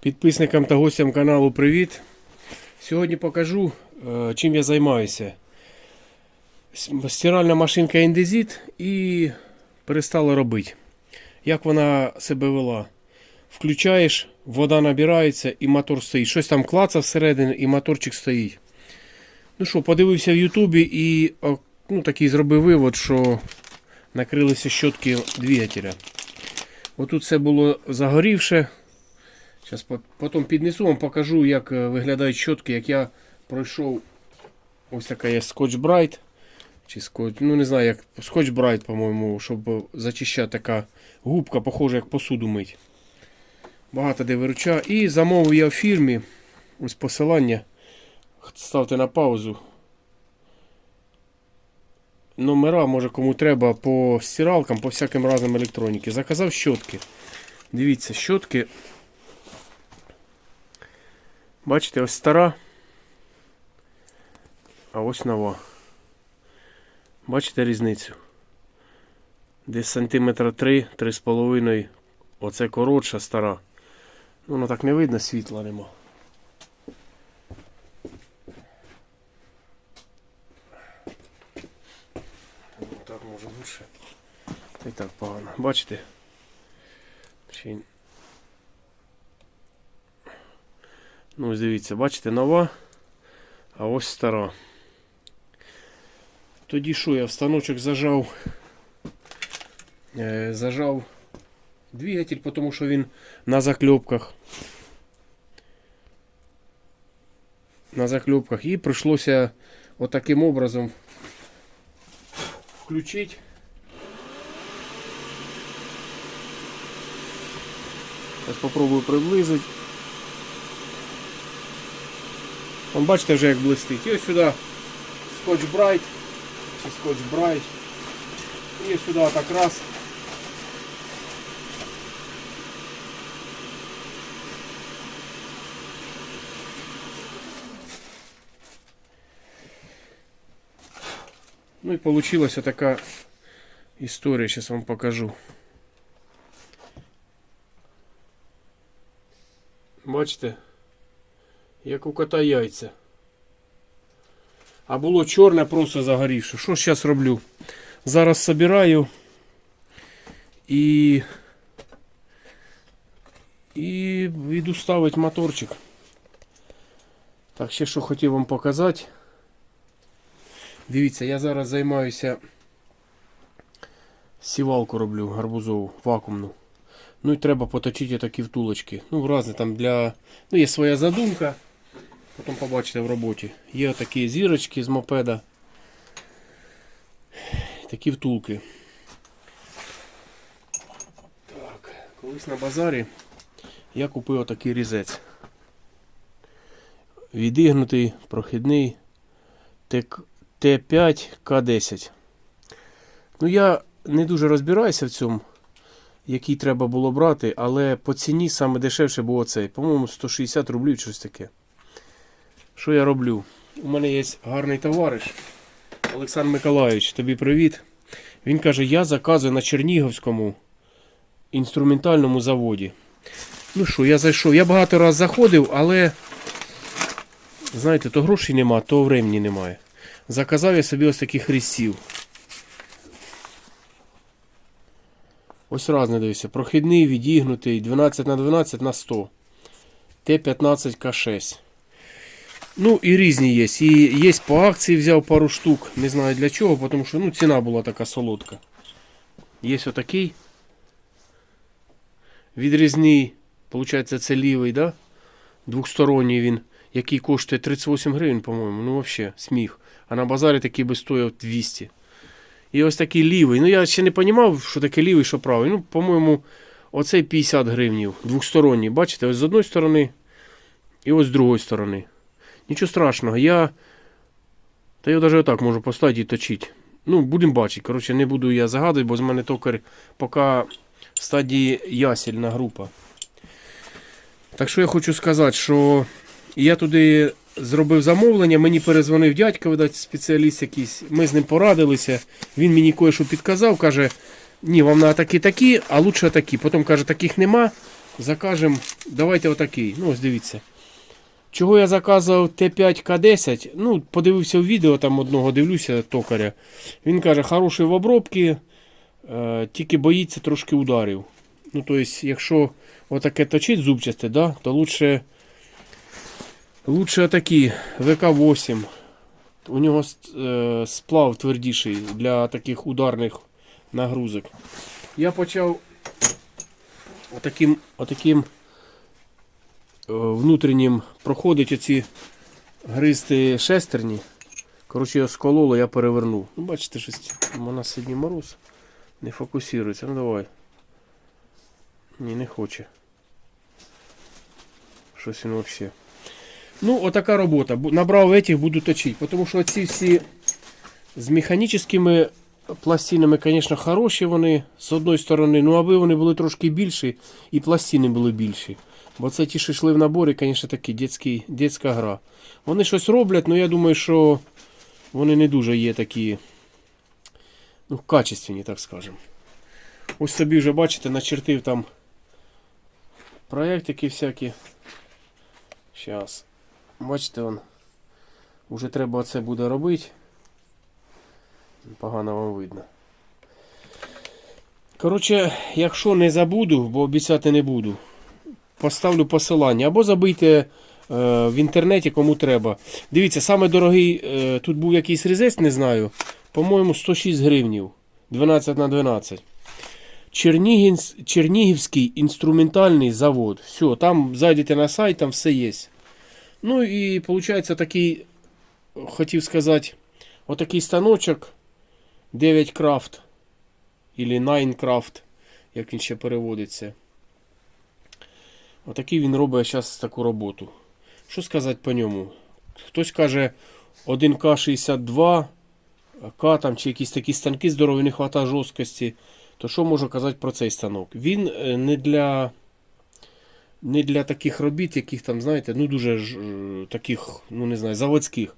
Підписникам та гостям каналу привіт. Сьогодні покажу, е, чим я займаюся. Стиральна машинка Індезіт і перестала робити. Як вона себе вела? Включаєш, вода набирається і мотор стоїть. Щось там клаца всередині і моторчик стоїть. Ну що, подивився в Ютубі і ну, такий зробив вивод, що накрилися щотки двигателя. Отут все було загорівше. Зараз потім піднесу вам покажу, як е, виглядають щотки, як я пройшов. Ось така є Scotch Bright. Чи скотч, ну не знаю, як Scotch Bright, по-моєму, щоб е, зачищати така губка, похожа, як посуду мить. Багато де вируча. І замовив я в фірмі. Ось посилання. Ставте на паузу. Номера, може кому треба, по стиралкам, по всяким разним електроніки. Заказав щотки. Дивіться, щотки. Бачите, ось стара. А ось нова. Бачите різницю? Десь сантиметра 3, 3,5. Оце коротша стара. Ну, так не видно, світла нема. Ну, Так може лучше. Та й так погано. Бачите? Ще й Ну, ось дивіться, бачите, нова, а ось стара. Тоді що я в станочок зажав, е, зажав двигатель, тому що він на закльопках. На закльопках. І прийшлося отаким образом включити. Зараз попробую приблизити. Вон бачите вже як блистить. І ось сюди скотч Брайт чи скотч Брайт. І сюди так раз. Ну і получилась така історія, зараз вам покажу. Бачите? Як у кота яйця. А було чорне просто загорівше. Що зараз роблю? Зараз собираю і і йду ставити моторчик. Так, ще що хотів вам показати. Дивіться, я зараз займаюся сівалку роблю гарбузову, вакуумну. Ну і треба поточити такі втулочки. Ну, різні там для. Ну, є своя задумка. Потім побачите в роботі. Є такі зірочки з мопеда. Такі втулки. Так, колись на базарі я купив отакий різець. Відігнутий, прохідний Т5К10. Ну, я не дуже розбираюся в цьому, який треба було брати, але по ціні саме дешевше було цей. По-моєму, 160 рублів щось таке. Що я роблю? У мене є гарний товариш Олександр Миколайович, тобі привіт. Він каже, я заказую на Чернігівському інструментальному заводі. Ну що, я зайшов. Я багато разів заходив, але, знаєте, то грошей нема, то времени немає. Заказав я собі ось таких різців. Ось разне дивіться. Прохідний, відігнутий, 12 на 12 на 100. Т15К6. Ну і різні є. І є по акції взяв пару штук. Не знаю для чого, тому що ну, ціна була така солодка. Є отакий. Відрізний, виходить, це лівий, да? Двохсторонній він, який коштує 38 гривень, по-моєму. Ну, взагалі, сміх. А на базарі такий би стояв 200. І ось такий лівий. Ну, я ще не розумів, що таке лівий, що правий. Ну, по-моєму, оцей 50 гривнів. Двохсторонній. Бачите, ось з одної сторони і ось з другої сторони. Нічого страшного, я. Та я навіть отак можу поставити і точити. Ну, будемо бачити. Коротше, не буду я загадувати, бо з мене токар поки в стадії ясельна група. Так що я хочу сказати, що я туди зробив замовлення, мені перезвонив дядько, видать, спеціаліст якийсь. Ми з ним порадилися. Він мені кое-що підказав, каже, ні, вам на такі такі, а лучше такі. Потім каже, таких нема. Закажемо давайте отакий. Ну, ось дивіться. Чого я заказував Т5К10? Ну, подивився в відео там одного, дивлюся токаря. Він каже, хороший в обробці, е, тільки боїться трошки ударів. Ну, тобто, якщо отаке точить зубчасте, да, то лучше, лучше отакі ВК-8. У нього е, сплав твердіший для таких ударних нагрузок. Я почав отаким, отаким внутрішнім проходить оці гристи шестерні. Коротше, його скололо, я перевернув. Ну, бачите, щось у нас сьогодні мороз. Не фокусується. Ну давай. Ні, не хоче. Щось він взагалі. Ну, отака робота. Набрав этих, буду точити. Тому що ці всі з механічними пластинами, звісно, хороші вони з одної сторони, ну аби вони були трошки більші і пластини були більші. Бо це ті, що йшли в наборі, звісно, такі дитячі, дитяча гра. Вони щось роблять, але я думаю, що вони не дуже є такі ну, качественні, так скажемо. Ось собі вже, бачите, начертив там проєктики всякі. Зараз. Бачите, он. Уже треба це буде робити. Погано вам видно. Коротше, якщо не забуду, бо обіцяти не буду, поставлю посилання або забийте е, в інтернеті кому треба. Дивіться, саме дорогий, е, тут був якийсь резець, не знаю. По-моєму, 106 гривнів. 12 на 12. Чернігінс, Чернігівський інструментальний завод. Все, там зайдете на сайт, там все є. Ну і виходить такий, хотів сказати, отакий станочок 9 крафт. Или 9 крафт, як він ще переводиться. Отакий він робить зараз таку роботу. Що сказати по ньому? Хтось каже 1К62, К там чи якісь такі станки здорові, не вистачає жорсткості. То що можу казати про цей станок? Він е, не для, не для таких робіт, яких там, знаєте, ну дуже ж, е, таких, ну не знаю, заводських.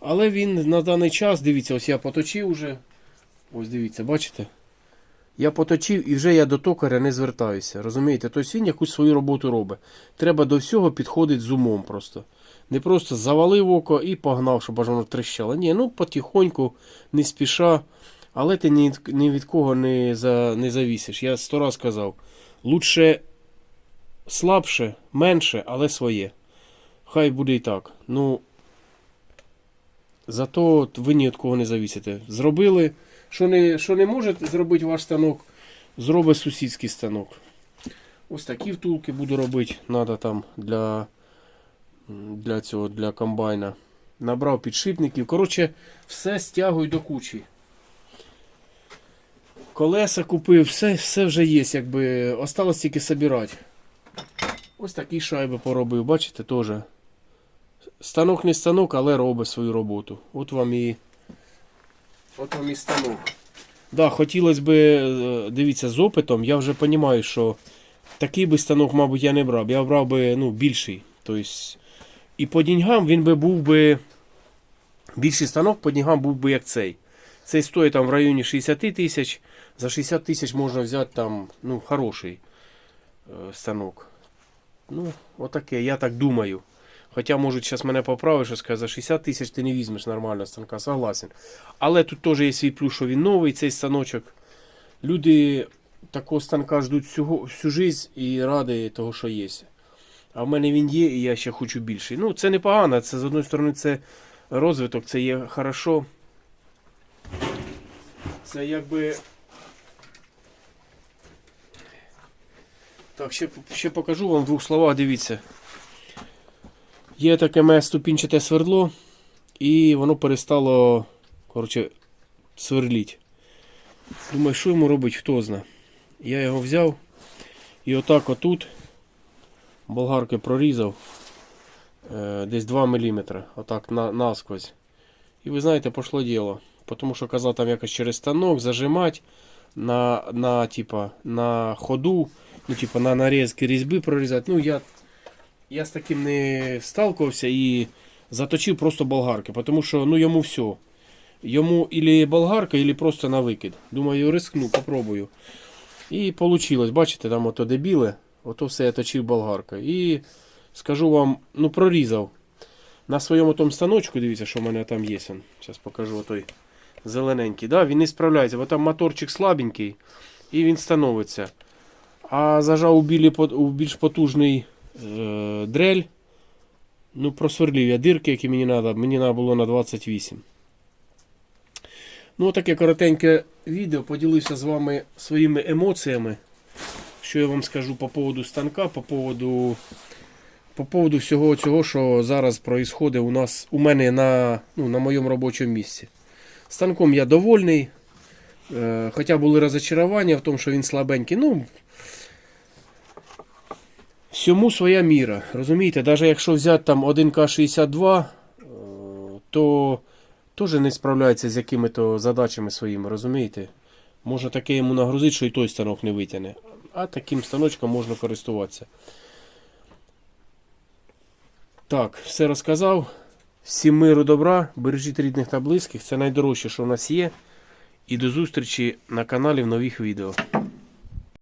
Але він на даний час, дивіться, ось я поточив уже. Ось дивіться, бачите? Я поточив і вже я до токаря не звертаюся. Розумієте? Тобто він якусь свою роботу робить. Треба до всього підходити з умом просто. Не просто завалив око і погнав, щоб аж воно трещало. Ні, ну потихоньку, не спіша. Але ти ні, ні від кого не, за, не завісиш. Я сто раз казав. Лучше слабше, менше, але своє. Хай буде і так. Ну, зато ви ні від кого не завісите. Зробили. Що не, що не може зробити ваш станок, зробить сусідський станок. Ось такі втулки буду робити. Надо там для, для цього, для комбайна. Набрав підшипників. Коротше, все стягую до кучі. Колеса купив, все, все вже є, якби. Осталось тільки собирати. Ось такі шайби поробив, бачите, теж. Станок не станок, але робить свою роботу. От вам і. От вам і станок. Да, хотілося б, е, дивіться, з опитом, я вже розумію, що такий би станок, мабуть, я не брав. Я брав би ну, більший. Тобто, і по деньгам він би був би. Більший станок по деньгам був би як цей. Цей стоїть там в районі 60 тисяч. За 60 тисяч можна взяти там ну, хороший е, станок. Ну, отаке, я так думаю. Хоча можуть зараз мене поправити, що сказати, за 60 тисяч ти не візьмеш нормального станка, согласен. Але тут теж є свій плюс, що він новий, цей станочок. Люди такого станка ждуть всю, всю життя і раді того, що є. А в мене він є, і я ще хочу більший. Ну, це непогано, це з одної сторони це розвиток, це є хорошо. Це якби. Так, ще, ще покажу вам в двох словах, дивіться. Є таке моє ступінчате свердло, і воно перестало коротше, сверліть. Думаю, що йому робить, хто зна. Я його взяв і отак отут болгарки прорізав е, десь 2 мм, отак на, насквозь. І ви знаєте, пошло діло. Тому що казав там якось через станок зажимати на, на, типа, на ходу, ну, типа, на нарізки різьби прорізати. Ну, я я з таким не сталкувався і заточив просто болгарки, тому що ну, йому все. Йому ілі болгарка, ілі просто на викид. Думаю, рискну, попробую. І вийшло. Бачите, там ото дебіле. Ото все я точив болгаркою. І скажу вам, ну прорізав. На своєму тому станочку, дивіться, що в мене там є. Зараз покажу отой зелененький. Да, він не справляється, бо там моторчик слабенький і він становиться. А зажав у, білі, у більш потужний дрель. Ну, просверлив я дирки, які мені треба. Мені треба було на 28. Ну, таке коротеньке відео. Поділився з вами своїми емоціями. Що я вам скажу по поводу станка, по поводу, по поводу всього цього, що зараз происходить у нас у мене на, ну, на моєму робочому місці. Станком я довольний. Е, хоча були розочарування в тому, що він слабенький. Ну, всьому своя міра. Розумієте, навіть якщо взяти там 1К62, е, то теж не справляється з якими-то задачами своїми, розумієте? Можна таке йому нагрузити, що і той станок не витягне. А таким станочком можна користуватися. Так, все розказав. Всім миру добра, бережіть рідних та близьких. Це найдорожче, що в нас є. І до зустрічі на каналі в нових відео.